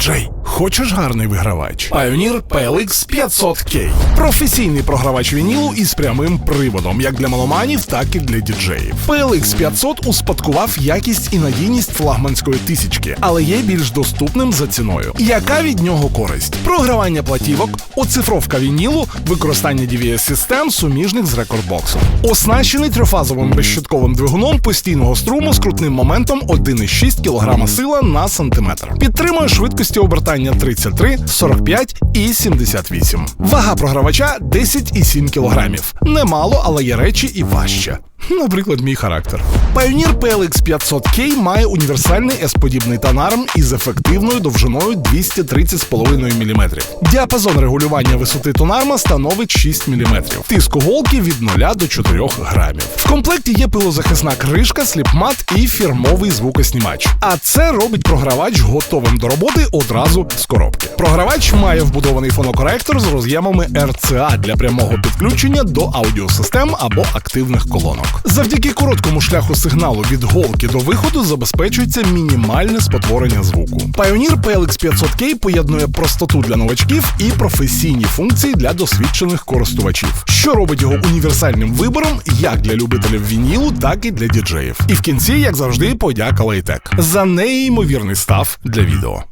Діджей, хочеш гарний вигравач? Pioneer PLX 500K. Професійний програвач вінілу із прямим приводом, як для меломанів, так і для діджеїв. PLX 500 успадкував якість і надійність флагманської тисячки, але є більш доступним за ціною. Яка від нього користь? Програвання платівок, оцифровка вінілу, використання DVS-систем, суміжних з рекордбоксом. Оснащений трьохфазовим безщитковим двигуном постійного струму з крутним моментом 1,6 кг сила на сантиметр. Підтримує швидкості обертання 33, 45 і 78. Вага програвача 10,7 кг. Немало, але є речі і важче. Наприклад, мій характер. Pioneer PLX 500K має універсальний S-подібний тонарм із ефективною довжиною 230,5 мм. Діапазон регулювання висоти тонарма становить 6 мм. Тиск голки від 0 до 4 грамів. В комплекті є пилозахисна кришка, сліпмат і фірмовий звукоснімач. А це робить програвач готовим до роботи одразу з коробки. Програвач має вбудований фонокоректор з роз'ємами RCA для прямого підключення до аудіосистем або активних колонок. Завдяки короткому шляху сигналу від голки до виходу забезпечується мінімальне спотворення звуку. Pioneer PLX 500K поєднує простоту для новачків і професійні функції для досвідчених користувачів, що робить його універсальним вибором як для любителів вінілу, так і для діджеїв. І в кінці, як завжди, подяка Лейтек за неймовірний став для відео.